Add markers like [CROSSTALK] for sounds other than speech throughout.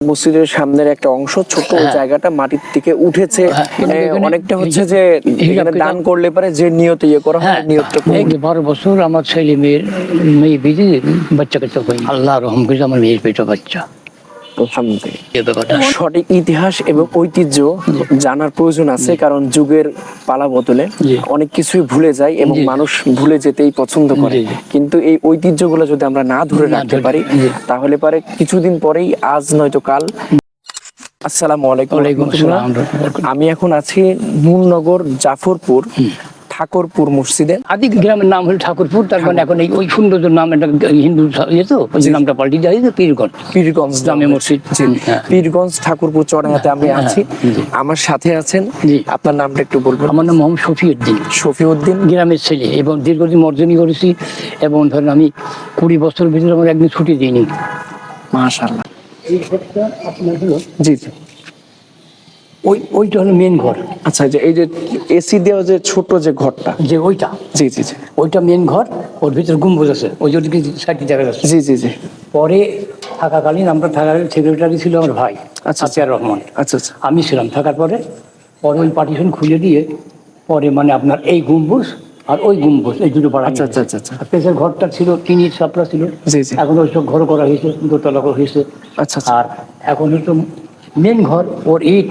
মসজিদের সামনের একটা অংশ ছোট হ্যাঁ। জায়গাটা মাটির থেকে উঠেছে। হ্যাঁ, মানে অনেকটা হচ্ছে যে এখানে দান করলে পারে যে নিয়ত ইয়ে করা হয় হ্যাঁ নিয়তটা বারো বছর আমার ছেলে মেয়ের মেয়ে বিজি বাচ্চা কাচ্চা কই আল্লাহ রহম করে আমার মেয়ের পেটে বাচ্চা। আলহামদুলিল্লাহ। সঠিক ইতিহাস এবং ঐতিহ্য জানার প্রয়োজন আছে কারণ যুগের পালা বদলে অনেক কিছুই ভুলে যায় এবং মানুষ ভুলে যেতেই পছন্দ করে। কিন্তু এই ঐতিহ্যগুলো যদি আমরা না ধরে রাখতে পারি তাহলে পারে কিছুদিন পরেই আজ নয়তো কাল। আসসালামু আলাইকুম। আমি এখন আছি নূরনগর জাফরপুর। ঠাকুরপুর মসজিদে। আদি গ্রামের নাম হলো ঠাকুরপুর তার মানে এখন এই ওই সৌন্দর্য নাম একটা হিন্দু ইয়ে তো ওই নামটা পাল্টে যায় তো পীরগঞ্জ। পীরগঞ্জ জামে মসজিদ। হ্যাঁ। পীরগঞ্জ ঠাকুরপুর চড়াইয়াতে আমি হ্যাঁ, আছি। আমার সাথে আছেন জি। আপনার নামটা একটু বলবেন। আমার নাম মোহাম্মদ শফিউদ্দিন। শফিউদ্দিন। গ্রামের ছেলে এবং দীর্ঘদিন মর্জনী করেছি এবং ধরেন আমি কুড়ি বছর ভিতরে আমার একদিন ছুটি দিইনি। মাশাআল্লাহ। এই ঘরটা আপনার হলো জি জি। ওই ওইটা হলো মেন ঘর। আচ্ছা যে এই যে এসি দেওয়া যে ছোট যে ঘরটা। যে ওইটা? জি জি জি। ওইটা মেন ঘর ওর ভিতরে গম্বুজ আছে ওই যে ওদিকে সাইডে দেখা যাচ্ছে জি জি জি। পরে থাকাকালীন আমরা থাকাকালীন সেক্রেটারি ছিল আমার ভাই আচ্ছা। আতিয়ার রহমান। আচ্ছা আচ্ছা। আমি ছিলাম থাকার পরে পরে ওই পার্টিশন খুলে দিয়ে পরে মানে আপনার এই গম্বুজ আর ওই গম্বুজ এই দুটো পাড়া আচ্ছা আচ্ছা আচ্ছা আচ্ছা। আর ঘরটা ছিল টিনির ছাপড়া ছিল। এখন ওইসব ঘর করা হয়েছে দোতলা করা হয়েছে। আচ্ছা আচ্ছা। আর এখন হচ্ছে মেন ঘর ওর ইট।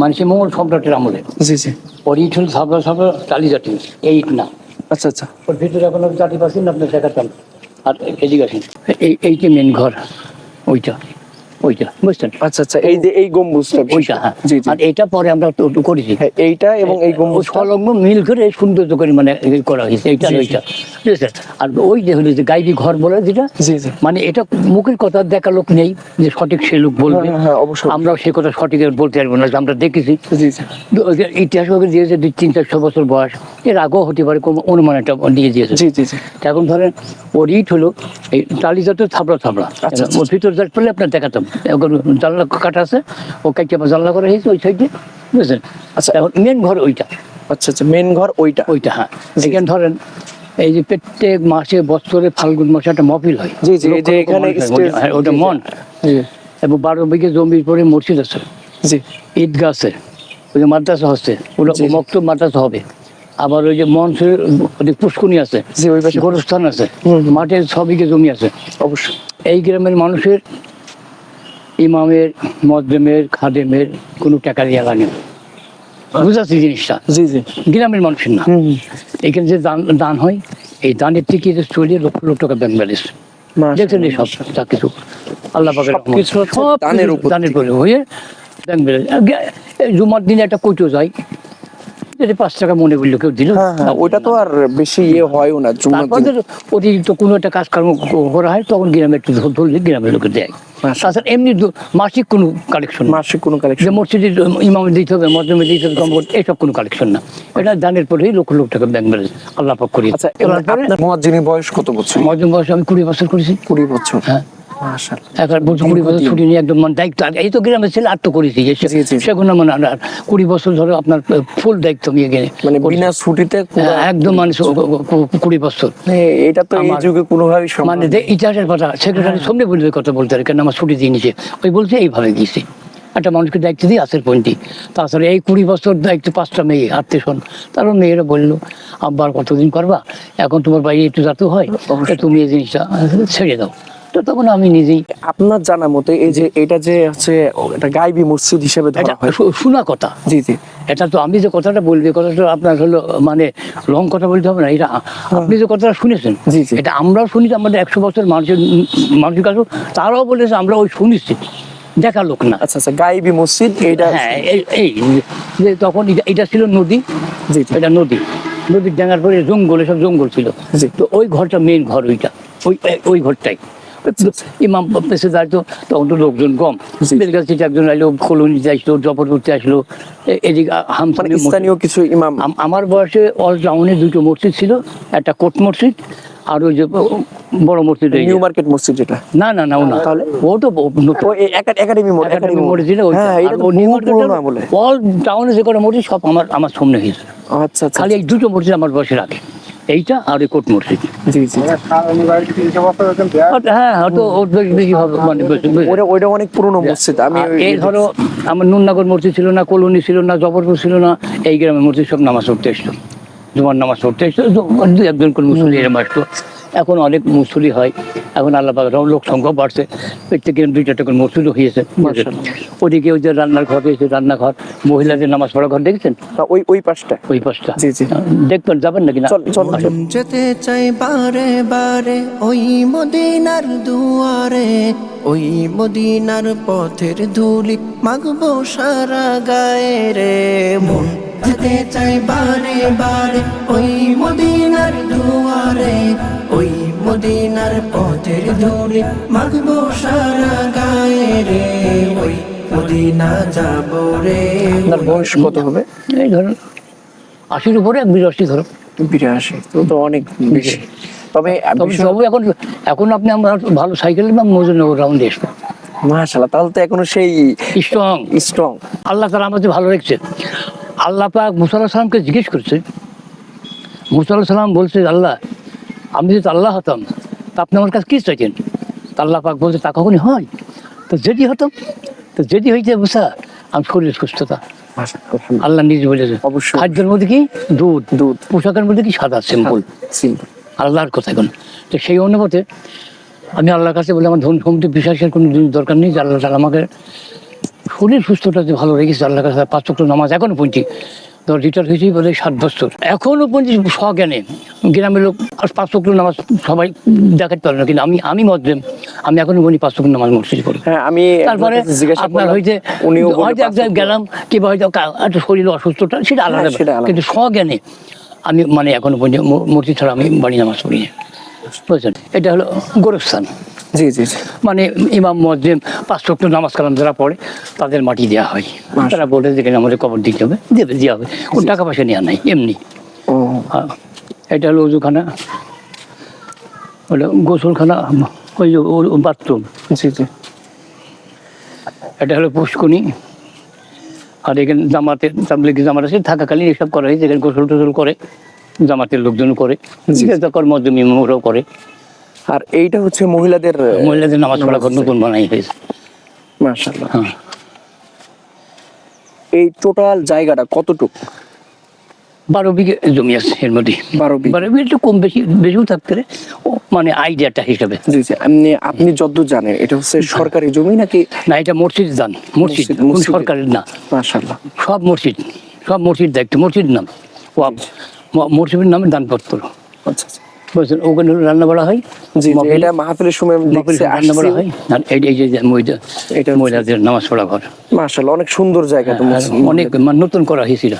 মানে সে মঙ্গল সম্রাটের আমলে। জি জি। ওর ইট হল সাবলা সাবলা টালি জাতি। এই ইট না। আচ্ছা আচ্ছা। ওর ভিতরে এখন জাতি পাচ্ছেন আপনি দেখাতাম আর এদিকে আসেন। এই এইটা মেন ঘর ওইটা। ওইটা বুঝছেন? আচ্ছা আচ্ছা এই যে এই গম্বুজটা ওইটা হ্যাঁ। আর এটা পরে আমরা করেছি। হ্যাঁ এইটা এবং এই গম্বুজ সংলগ্ন মিল করে সৌন্দর্য করে মানে করা হয়েছে এইটা আর জি, জি। আর ওই যে হলো যে গাইবি ঘর বলে যেটা জি জি। মানে এটা মুখের কথা দেখা লোক নেই যে সঠিক সে লোক বলবে। হ্যাঁ, হ্যাঁ, অবশ্যই। আমরাও সে কথা সঠিক বলতে পারব না আমরা দেখেছি। ইতিহাস দিয়েছে দুই তিন চারশো বছর বয়স এর আগেও হতে পারে কোনো অনুমান একটা দিয়ে দিয়েছে। এখন ধরেন ওর ইট হলো এই টালি জাতের থাবড়া থাবড়া আচ্ছা, ওর ভিতর যাট পেলে আপনার দেখাতাম। জানলা কাটা আছে ও আবার জানলা করা হয়েছে ওই সাইডে বুঝলেন? আচ্ছা। এখন মেন ঘর ওইটা। আচ্ছা আচ্ছা মেন ঘর ওইটা। ওইটা হ্যাঁ। এখানে ধরেন এই যে প্রত্যেক মাসে বছরে ফাল্গুন মাসে একটা মহফিল হয়। জি, জি, যে এখানে হয়। ওটা। মন। এবং বারো বিঘে জমির পরে মসজিদ আছে। জি। ঈদগাহ আছে। ওই যে মাদ্রাসা হচ্ছে ওটা। মক্তব মাদ্রাসা হবে। আবার ওই যে মঞ্চের পুষ্কুনি আছে। জি, ওই পাশে- গোরস্থান আছে। মাঠে ছ বিঘে জমি আছে। অবশ্যই। এই গ্রামের মানুষের ইমামের মদ্রেমের খাদেমের কোনো টাকা দিয়ে লাগে বুঝাচ্ছি জিনিসটা? জি জি। গ্রামের মানুষের না। এখানে যে দান দান হয় এই দানের থেকে লক্ষ লক্ষ টাকা ব্যাংক ব্যালেন্স দেখছেন এই সব যা কিছু। আল্লাহ পাকের দানের উপর দানের উপরে হয়ে ব্যাংক ব্যালেন্স জুমার দিনে একটা কইটো যায় যদি পাঁচ টাকা মনে করল কেউ দিল হ্যাঁ হ্যাঁ তো আর বেশি ইয়ে হয়ও না অতিরিক্ত কোনো একটা কাজকর্ম করা হয় তখন গ্রামে একটু ধরলে গ্রামের লোকে দেয়। তাছাড়া এমনি মাসিক কোনো কালেকশন মাসিক কোনো যে কালেকশন মসজিদে ইমামে দিতে হবে মধ্যমে দিতে হবে কম্পোর্ট এসব কোনো কালেকশন না। এটা দানের পরেই লক্ষ লক্ষ টাকা ব্যাংক ব্যালেন্স আল্লাহ পাক করি আচ্ছা মুয়াজ্জিনের বয়স কত বছর? মোয়াজ্জিন বয়স আমি কুড়ি বছর করেছি। কুড়ি বছর। হ্যাঁ। এখন কুড়ি বছর ছুটি নিয়ে একদম মানে দায়িত্ব এই তো গ্রামের ছেলে করেছি। সেগুলো মানে আর- কুড়ি বছর ধরে আপনার ফুল দায়িত্ব নিয়ে গেলে। মানে বিনা ছুটিতে একদম মানে কুড়ি বছর। এটা তো এই যুগে কোনোভাবেই মানে ইতিহাসের কথা সেক্রেটারি। সামনে বলবে কথা বলতে পারে কেন আমার ছুটি দিয়ে নিছে ওই বলছে এইভাবে গিয়েছে একটা মানুষকে দায়িত্ব দিয়ে আসের পয়েন্টটি তাছাড়া এই কুড়ি বছর দায়িত্ব পাঁচটা মেয়ে আত্মীয় শোন তারপর মেয়েরা বলল আব্বার কতদিন করবা? এখন তোমার বাইরে একটু যাতে হয়। তুমি এই জিনিসটা ছেড়ে দাও। তো তখন আমি নিজেই আপনার জানা মতে এই যে এটা যে হচ্ছে এটা গাইবি মসজিদ হিসেবে ধরা হয়। শোনা কথা। জি জি। এটা তো আমি যে কথাটা বলবি কথাটা আপনার হলো মানে লং কথা বলতে হবে না এটা আপনি যে কথাটা শুনেছেন জি, জি। এটা আমরাও শুনি আমাদের একশো বছর মানুষের মানুষের কাছে তারাও বলেছে আমরা ওই শুনেছি। দেখা লোক না। আচ্ছা আচ্ছা গাইবি মসজিদ এইটা হ্যাঁ এই- যে তখন এটা- এটা ছিল নদী। জি এটা নদী। নদীর ডাঙার পরে জঙ্গল এসব জঙ্গল ছিল। তো ওই ঘরটা মেন ঘর ওইটা। ওই ওই ঘরটাই। [LAUGHS] ইমাম পেশে দাঁড়িয়ে তখন তো লোকজন কম। বেলগাছ থেকে একজন আইলো আসলো জপর করতে আসলো এদিকে মানে হামসানি স্থানীয় কিছু ইমাম। আমার বয়সে অল টাউনে দুটো মসজিদ ছিল একটা কোট মসজিদ আর ওই যে বড় মসজিদ নিউ মার্কেট মসজিদ যেটা? না না না না। তাহলে? ও তো একাডেমি একাডেমি মসজিদ হ্যাঁ এটা তো বহু পুরনো আমলে অল টাউনে যে কটা মসজিদ সব আমার আমার সামনে হয়েছে। আচ্ছা আচ্ছা খালি এই দুটো মসজিদ আমার বয়সের আগে এইটা আর কোট মসজিদ জি জি। হ্যাঁ হয়তো ওর বেশি হবে মানে। ওটা ওইটা অনেক পুরনো মসজিদ আমি এই ধরো আমার নুননগর মসজিদ ছিল না কলোনি ছিল না জবরপুর ছিল না এই গ্রামের মসজিদ সব নামাজ পড়তে এসতো জুমার নামাজ পড়তে এসতো দু- দু একজন কোন মুসলিম এরম আসতো। এখন অনেক মুসলি হয়। এখন আল্লাহ লোক সংখ্যা বাড়ছে। প্রত্যেক দুই চারটে করে মসজিদও হয়েছে। মাশাআল্লাহ। ওদিকে ওই যে রান্নার ঘর হয়েছে রান্নাঘর। মহিলাদের নামাজ পড়া ঘর দেখছেন? ওই ওই পাশটা। ওই পাশটা। জি, জি। দেখবেন যাবেন নাকি না? চল চল। চল। যেতে চাই বারে বারে ওই মদিনার দুয়ারে ওই মদিনার পথের ধুলি মাগবো সারা গায়ে রে মন। যেতে চাই বারে বারে ওই মদিনার দুয়ারে ওই মদিনার পথের ধুলি মাগবো সারা গায়ে রে ওই মদিনা যাব রে। আপনার বয়স কত হবে? এই ধরুন আশির উপরে এক বিরাশি ধরো বিরাশি তো তো অনেক বেশি। তবে সবই এখন এখন আপনি আমরা ভালো সাইকেল বা মজুনগর রাউন্ডে এসবো মাশাআল্লাহ তাহলে তো এখনও সেই স্ট্রং স্ট্রং আল্লাহ তালা আমাদের ভালো রেখেছে। আল্লাহ পাক মুসাল্লাহ সালামকে জিজ্ঞেস করছে। মুসাল্লাহ সালাম বলছে আল্লাহ আমি যদি আল্লাহ হতাম তা আপনি আমার কাছে কি চাইছেন তা আল্লাহ পাক বলছে তা কখনই হয়। তো যেটি হতাম তো যেটি হয়েছে মুসা আমি শরীরের সুস্থতা আল্লাহ নিজে বলেছে অবশ্যই। খাদ্যের মধ্যে কি? দুধ। দুধ। পোশাকের মধ্যে কি সাদা? সিম্পল। সিম্পল। আল্লাহর কথা এখন। তো সেই অনুপাতে আমি আল্লাহর কাছে বলে আমার ধন সম্পত্তি বিশ্বাসের কোনো জিনিস দরকার নেই যে আল্লাহ তাআলা আমাকে শরীর সুস্থটা যে ভালো রেখেছে আল্লাহর কাছে পাঁচ চক্র নামাজ এখনও পর্যন্ত ধর রিটায়ার হয়েছি বলে ষাট বছর। এখনও পর্যন্ত স্বজ্ঞানে গ্রামের লোক পাঁচ চক্র নামাজ সবাই দেখাতে পারে না কিন্তু আমি আমি মজলেম আমি এখনও বলি পাঁচ চক্র নামাজ মসজিদ করি হ্যাঁ আমি তারপরে আপনার হয়তো উনিও হয়তো এক জায়গায় গেলাম কিংবা হয়তো একটা শরীর অসুস্থতা সেটা আলাদা হ্যাঁ। আলাদা। কিন্তু স্বজ্ঞানে আমি মানে এখনও পর্যন্ত মূর্তি ছাড়া আমি বাড়ি নামাজ পড়ি না। বুঝছেন? এটা হলো গোরস্থান। জি জি মানে ইমাম মসজিদ পাঁচ চক্র নামাজ কালাম যারা পড়ে তাদের মাটি দেওয়া হয়। তারা বলে যেখানে আমাদের কবর দিতে হবে দেবে দেওয়া হবে। কোন টাকা পয়সা নেওয়া নাই এমনি। ও। হ্যাঁ। এটা হলো উজুখানা গোসলখানা ওই যে বাথরুম। জি জি। এটা হলো পুষ্কুনি আর এখানে জামাতে তাবলিগ জামাত আছে থাকাকালীন এসব করা হয়েছে এখানে গোসল টোসল করে জামাতের লোকজন করে। কর্মজমি ইমামরাও করে। আর এইটা হচ্ছে মহিলাদের মহিলাদের নামাজ পড়া ঘর নতুন বানাই হয়েছে। মাশাআল্লাহ। হ্যাঁ। এই টোটাল জায়গাটা কতটুকু? বারো বিঘে জমি আছে এর মধ্যে। বারো বিঘা। বারো বিঘে একটু কম বেশি বেশিও থাকতে মানে আইডিয়াটা হিসাবে। জি জি আপনি আপনি যতদূর জানেন এটা হচ্ছে সরকারি জমি নাকি? না এটা মসজিদ দান মসজিদ। সরকারের না। মাশাআল্লাহ। সব মসজিদ সব মসজিদ দায়িত্ব মসজিদ নাম। মসজিদের নামে দানপত্র। আচ্ছা আচ্ছা। বুঝছেন ওখানে রান্না বাড়া হয়? জি এটা মাহফিলের সময় রান্না বাড়া হয়? আর এই যে মহিলা এটা মহিলাদের নামাজ পড়া ঘর মাশাআল্লাহ অনেক সুন্দর জায়গা তো অনেক মানে নতুন করা হয়েছিল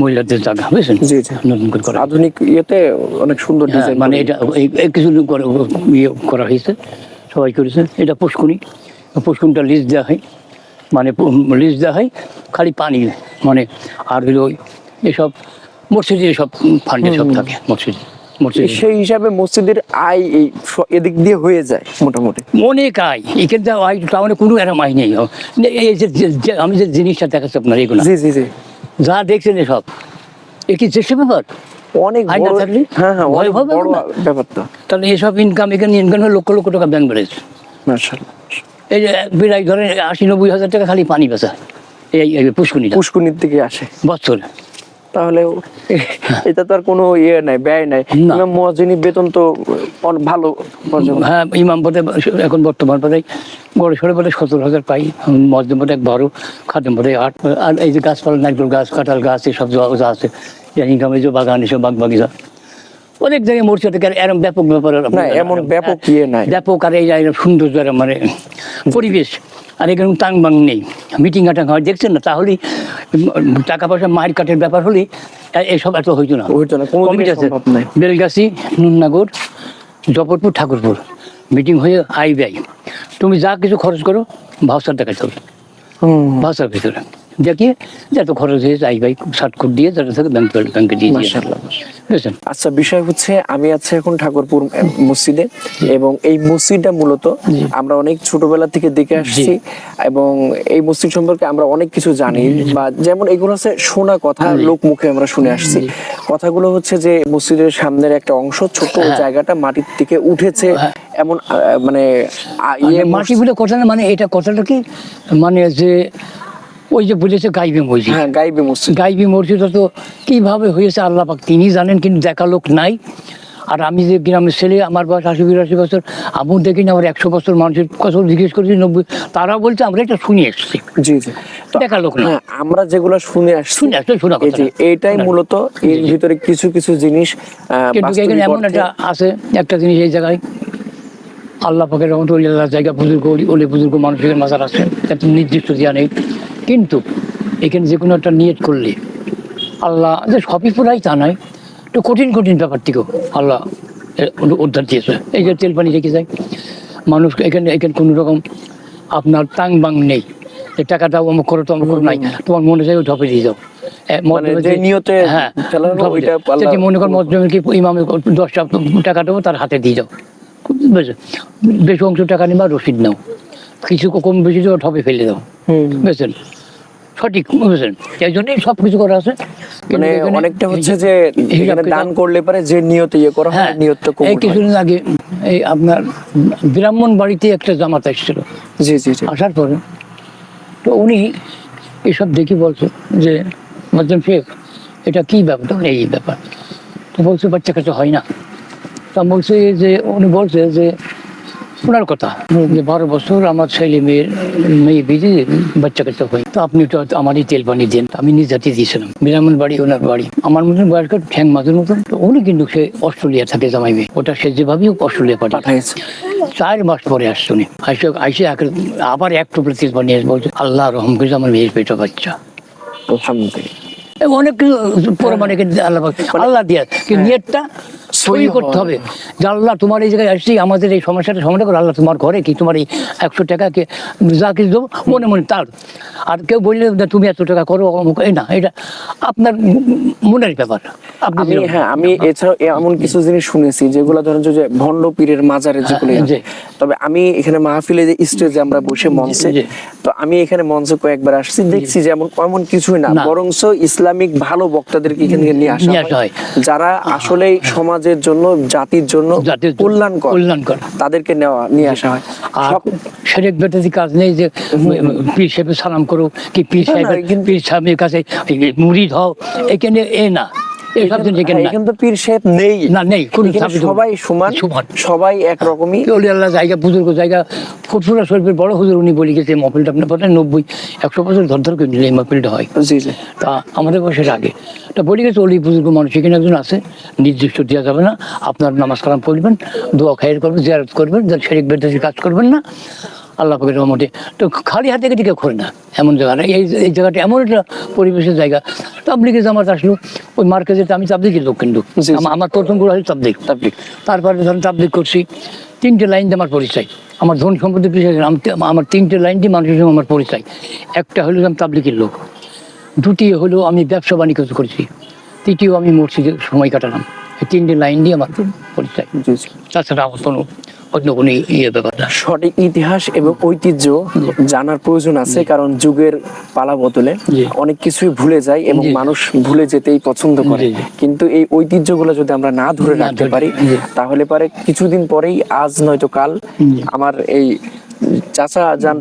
মহিলাদের জায়গা বুঝছেন? জি, জি। নতুন করে করা আধুনিক ইয়েতে অনেক সুন্দর হ্যাঁ, ডিজাইন মানে এটা কিছু ইয়ে করা হয়েছে সবাই করেছে। এটা পুষ্কুনি। পুষ্কুনিটা লিজ দেওয়া হয়। মানে লিজ দেওয়া হয় খালি পানি মানে আর হলো এসব মসজিদে সব ফান্ডে সব থাকে মসজিদ সেই হিসাবে মসজিদের আয় এই এদিক দিয়ে হয়ে যায় মোটামুটি। অনেক আয়। এখানে আয় টাউনে কোনো এরম আয় নেই। এই যে আমি যে জিনিসটা দেখাচ্ছি আপনার এগুলো। জি জি জি। যা দেখছেন এসব। এ কি চেষ্টা ব্যাপার? অনেক হ্যাঁ হ্যাঁ অনেক বড় ব্যাপার তো। তাহলে এসব ইনকাম এখানে ইনকাম লক্ষ লক্ষ টাকা ব্যাংক বেড়েছে মাশাআল্লাহ এই যে বিরাট ধরেন আশি নব্বই হাজার টাকা খালি পানি বেচা। এই পুষ্কুনি পুষ্কুনির দিকে আসে। বছর তাহলে এটা তো আর কোনো ইয়ে নাই ব্যয় নাই। ইমাম মুয়াজ্জিনি বেতন তো ভালো হ্যাঁ ইমাম পদে এখন বর্তমান পদে গড়ে সড়ে পদে সতেরো হাজার পাই মসজিদ পদে এক বারো খাদ্য পদে আট। আর এই যে গাছপালা নারকেল গাছ কাঁঠাল গাছ এসব যা আছে ইনকাম এই যে বাগান এসব বাগ বাগিচা। অনেক জায়গায় মরছে থেকে এরম ব্যাপক ব্যাপার এমন ব্যাপক ইয়ে নাই। ব্যাপক আর এই এরম সৌন্দর্য মানে পরিবেশ। আর এখানে টাং বাং নেই। মিটিং আটাং হয় দেখছেন না? তাহলেই টাকা পয়সা মায়ের কাঠের ব্যাপার হলে এসব এত হইতো না। হইতো না, কমিটি আছে বেলগাছি নুননাগর জপরপুর ঠাকুরপুর। মিটিং হয়ে আই ব্যয় তুমি যা কিছু খরচ করো ভাউসার দেখাতে হবে। ভাউসার ভিতরে। দেখিয়ে যত খরচ হয়েছে ষাট দিয়ে থাকে ব্যাংক ব্যাংকে দিয়ে আচ্ছা বিষয় হচ্ছে আমি আছি এখন ঠাকুরপুর মসজিদে এবং এই মসজিদটা মূলত আমরা অনেক ছোটবেলা থেকে দেখে আসছি এবং এই মসজিদ সম্পর্কে আমরা অনেক কিছু জানি বা যেমন এগুলো হচ্ছে শোনা কথা লোক মুখে আমরা শুনে আসছি। কথাগুলো হচ্ছে যে মসজিদের সামনের একটা অংশ ছোট হ্যাঁ। জায়গাটা মাটির থেকে উঠেছে হ্যাঁ। এমন মানে ইয়ে মাটি বলে কথা না মানে এটা কথাটা কি? মানে যে ওই যে বলেছে গাইবে মসজিদ। হ্যাঁ গাইবে মসজিদ। গাইবি মসজিদটা তো কীভাবে হয়েছে আল্লাহ পাক তিনি জানেন কিন্তু দেখা লোক নাই। আর আমি যে গ্রামের ছেলে আমার বয়স আশি বিরাশি বছর আমি দেখি না আমার একশো বছর মানুষের কথা জিজ্ঞেস করেছি নব্বই তারা বলছে আমরা এটা শুনে এসেছি। জি জি। দেখা লোক না হ্যাঁ আমরা যেগুলো শুনে আসছি শুনে কথা। এইটাই মূলত এর ভিতরে কিছু কিছু জিনিস এমন একটা আছে একটা জিনিস এই জায়গায় আল্লাহ পাকের রহমত আল্লাহ জায়গা বুজুর্গ ওলি বুজুর্গ মানুষের মাজার আছে একটা নির্দিষ্ট দেওয়া নেই। কিন্তু এখানে যে কোনো একটা নিয়ত করলে আল্লাহ যে সবই পুরাই তা নয় একটু কঠিন কঠিন ব্যাপার থেকেও আল্লাহ উদ্ধার দিয়েছে। এই যে তেল পানি রেখে যায় মানুষ এখানে এখানে কোনো রকম আপনার তাং বাং নেই। যে টাকাটা অমুক করো তো অমুক নাই তোমার মনে চাই ঢপে দিয়ে যাও মানে হ্যাঁ মনে কর মধ্যমে কি ইমামে দশটা টাকা দেবো তার হাতে দিয়ে যাও। বেশি অংশ টাকা নিবা রসিদ নাও। কিছু কম বেশি ঠপে ফেলে দাও। হুম। বুঝলেন সঠিক বুঝলেন এই জন্যই সব কিছু করা আছে। মানে অনেকটা হচ্ছে যে- এখানে দান করলে পারে যে নিয়তে ইয়ে করা হয় হ্যাঁ নিয়তটা এই কবুল কিছুদিন আগে এই আপনার ব্রাহ্মণ বাড়িতে একটা জামাত এসেছিল জি জি জি। আসার পরে তো উনি এসব দেখি বলছে যে মধ্যম শেখ এটা কি ব্যাপার? তখন এই ব্যাপার। তো বলছে বাচ্চা কাছে হয় না। তা বলছে যে উনি বলছে যে ওনার কথা যে বারো বছর আমার ছেলে মেয়ের মেয়ে বিধি বাচ্চা কাচ্চা হয়। তো আপনি তো আমারই তেল পানি দেন আমি নিজ জাতি দিয়েছিলাম। বিরামন বাড়ি ওনার বাড়ি। আমার মতন বয়স্ক ঠ্যাং মাঝের মতন তো উনি কিন্তু সে অস্ট্রেলিয়া থাকে জামাই মেয়ে। ওটা সে যেভাবেই অস্ট্রেলিয়া পাঠায় পাঠাইছে চার মাস পরে আসছো নি আইসে আইসে আবার এক টুকরো তেল বানিয়ে বলছে আল্লাহ রহম আমার মেয়ের পেটে বাচ্চা। আলহামদুলিল্লাহ। অনেক কিছু পরে মানে আল্লাহ আল্লাহ দিয়ে। কি নিয়তটা সই করতে হবে। যে আল্লাহ তোমার এই জায়গায় আসছি আমাদের এই সমস্যাটা সমাধান করে। আল্লাহ তোমার ঘরে কি তোমার এই একশো টাকাকে যা কিছু দেবো মনে মনে তার। আর কেউ বললে তুমি এত টাকা করো এই না এটা আপনার মনের ব্যাপার। আপনি আমি হ্যাঁ আমি এছাড়াও এমন কিছু জিনিস শুনেছি যেগুলো ধরেন যে ভণ্ড পীরের মাজারে যেগুলো হ্যাঁ। তবে আমি এখানে মাহফিলে যে স্টেজে আমরা বসে মঞ্চে। তো আমি এখানে মঞ্চে কয়েকবার আসছি দেখছি যে এমন কিছুই না। না। বরংস ইসলামিক ভালো বক্তাদেরকে এখানে নিয়ে আসা নিয়ে আসা হয়। যারা আসলে সমাজের জন্য জাতির জন্য কল্যাণ কল্যাণকর। তাদেরকে নেওয়া নিয়ে আসা হয় আর শরীর সেরেক কাজ নেই যে পীর সাহেবের সালাম করো কি পীর সাহেব পীর সাহেবের কাছে মুড়ি হও এখানে এ না এসব জিনিস এখানে না। পীর সাহেব নেই। না, নেই, কোনো এখানে সবাই সমান সমান। সবাই একরকমই। কি অলি আল্লাহ জায়গা বুজুর্গ জায়গা ফুটফুরা শরীফের বড় হুজুর উনি বলি গেছে এই মহফিলটা আপনার পথে নব্বই একশো বছর ধর ধর করে নিলে এই মহফিলটা হয়। জি জি। তা আমাদের বয়সের আগে। তা বলি গেছে অলি বুজুর্গ মানুষ এখানে একজন আছে নির্দিষ্ট দেওয়া যাবে না আপনার নামাজ কালাম পড়বেন দোয়া খায়ের করবেন জিয়ারত করবেন যার শরীর বেদাসি কাজ করবেন না। আল্লাহ পাকের রহমতে। তো খালি হাতে দিকে করে না এমন জায়গা না। এই এই জায়গাটা এমন একটা পরিবেশের জায়গা। তাবলিগে জামাত আসলো? ওই মার্কেটে আমি তাবলিগের লোক কিন্তু। আমার প্রথমগুলো হচ্ছে তাবলিগ তাবলিগ। তারপরে ধরুন তাবলিগ করছি। তিনটে লাইন দিয়ে আমার পরিচয়। আমার ধন সম্পত্তি পিছিয়ে আমার তিনটে লাইন দিয়ে মানুষের সঙ্গে আমার পরিচয়। একটা হলো আমি তাবলিগের লোক। দ্বিতীয় হলো আমি ব্যবসা বাণিজ্য করেছি। তৃতীয় আমি মসজিদে সময় কাটালাম। এই তিনটে লাইন দিয়ে আমার পরিচয়। তাছাড়া আমার কোনো অন্য কোনো ইয়ে ব্যাপার না সঠিক ইতিহাস এবং ঐতিহ্য জানার প্রয়োজন আছে কারণ যুগের পালা বদলে অনেক কিছুই ভুলে যায় এবং মানুষ ভুলে যেতেই পছন্দ করে। কিন্তু এই ঐতিহ্যগুলো যদি আমরা না ধরে রাখতে পারি তাহলে পারে কিছুদিন পরেই আজ নয়তো কাল আমার এই চাচা যান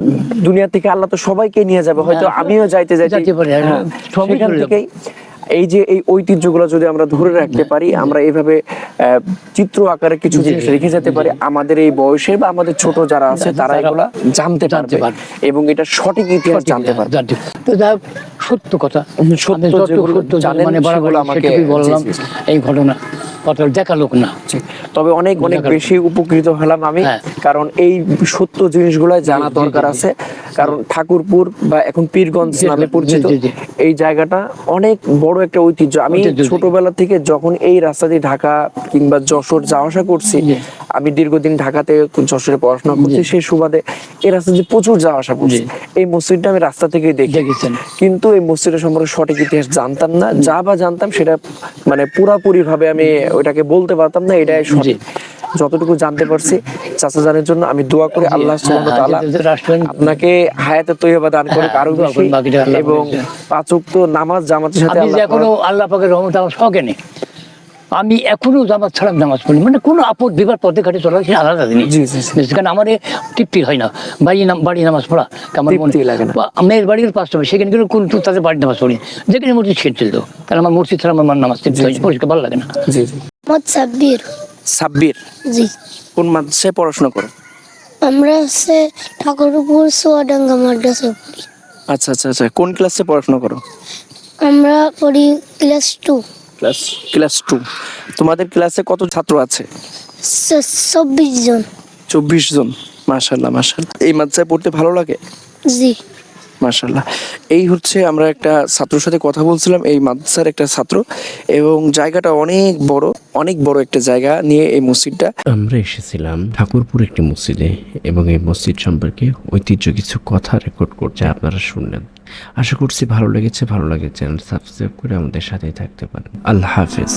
দুনিয়া থেকে আল্লাহ তো সবাইকে নিয়ে যাবে। হয়তো হ্যাঁ, আমিও যাইতে যাইতে হ্যাঁ, হ্যাঁ, সেখান থেকেই এই যে এই ঐতিহ্যগুলো যদি আমরা ধরে রাখতে পারি আমরা এইভাবে চিত্র আকারে কিছু জিনিস রেখে যেতে পারি আমাদের এই বয়সের বা আমাদের ছোট যারা আছে তারা এগুলা জানতে পারবে। এবং এটা সঠিক ইতিহাস জানতে পারবে। তো যা সত্য কথা। সত্য সত্য জানেন মানে বরাবর আমাকে- বললাম। এই ঘটনা। কথা দেখা লোক না তবে অনেক অনেক বেশি উপকৃত হলাম আমি। হ্যাঁ। কারণ এই সত্য জিনিসগুলো জানা দরকার। আছে। কারণ ঠাকুরপুর বা এখন পীরগঞ্জ নামে পরিচিত। এই জায়গাটা অনেক বড় একটা ঐতিহ্য। আমি ছোটবেলা থেকে যখন এই রাস্তা দিয়ে ঢাকা কিংবা যশোর যাওয়া আসা করছি আমি দীর্ঘদিন ঢাকাতে যশোরে পড়াশোনা করছি সেই সুবাদে এই রাস্তা দিয়ে প্রচুর যাওয়া আসা করছি। এই মসজিদটা আমি রাস্তা থেকেই দেখি। কিন্তু এই মসজিদের সম্পর্কে সঠিক ইতিহাস জানতাম না। যা বা জানতাম সেটা মানে পুরাপুরি ভাবে আমি ওইটাকে বলতে পারতাম না এটাই সঠিক। যতটুকু জানতে পারছি চাচা জানের জন্য আমি দোয়া করি আল্লাহ সুবহানাহু ওয়া তাআলা হ্যাঁ, আপনাকে হায়াতে তৈয়বা দান করে হ্যাঁ, আরও বেশি। এবং। পাঁচ ওয়াক্ত নামাজ জামাতের সাথে আল্লাহ এখনও আল্লাহ পাকের রহমত আমার শখে নেই। আমি এখনও জামাত ছাড়া নামাজ পড়ি মানে কোনো আপদ বিবার পথে ঘাটে চলা সেটা আলাদা জিনিস। জি, জি, জি। কারণ আমার তৃপ্তি হয় না। বাড়ি বাড়ি নামাজ পড়া আমার মনে লাগে না। মেয়ের বাড়ির পাঁচটা সেখানে কিন্তু কোন তাদের বাড়ির নামাজ পড়ি যেখানে মসজিদ ছেড়ে চলত কারণ আমার মসজিদ ছাড়া আমার নামাজ তৃপ্তি হয় পরিষ্কার ভালো লাগে না। মোহাম্মদ সাব্বির সাব্বির? জি। কোন মাদ্রাসায় পড়াশোনা করো? আমরা হচ্ছে ঠাকুরপুর সোয়াডাঙ্গা মাদ্রাসায় পড়ি। আচ্ছা আচ্ছা আচ্ছা। কোন ক্লাসে পড়াশোনা করো? আমরা পড়ি class two. Class class two. তোমাদের ক্লাসে কত ছাত্র আছে? চব্বিশ জন। চব্বিশ জন। মাশাল্লাহ মাশাল্লাহ এই মাদ্রাসায় পড়তে ভালো লাগে? জি। মাশাল্লাহ এই হচ্ছে আমরা একটা ছাত্রর সাথে কথা বলছিলাম, এই মাদ্রাসার একটা ছাত্র। এবং জায়গাটা অনেক বড় অনেক বড় একটা জায়গা নিয়ে এই মসজিদটা। আমরা এসেছিলাম ঠাকুরপুর একটি মসজিদে এবং এই মসজিদ সম্পর্কে ঐতিহ্য কিছু কথা রেকর্ড করছে আপনারা শুনলেন। আশা করছি ভালো লেগেছে, ভালো লাগে চ্যানেল সাবস্ক্রাইব করে আমাদের সাথেই থাকতে পারেন। আল্লাহ হাফেজ।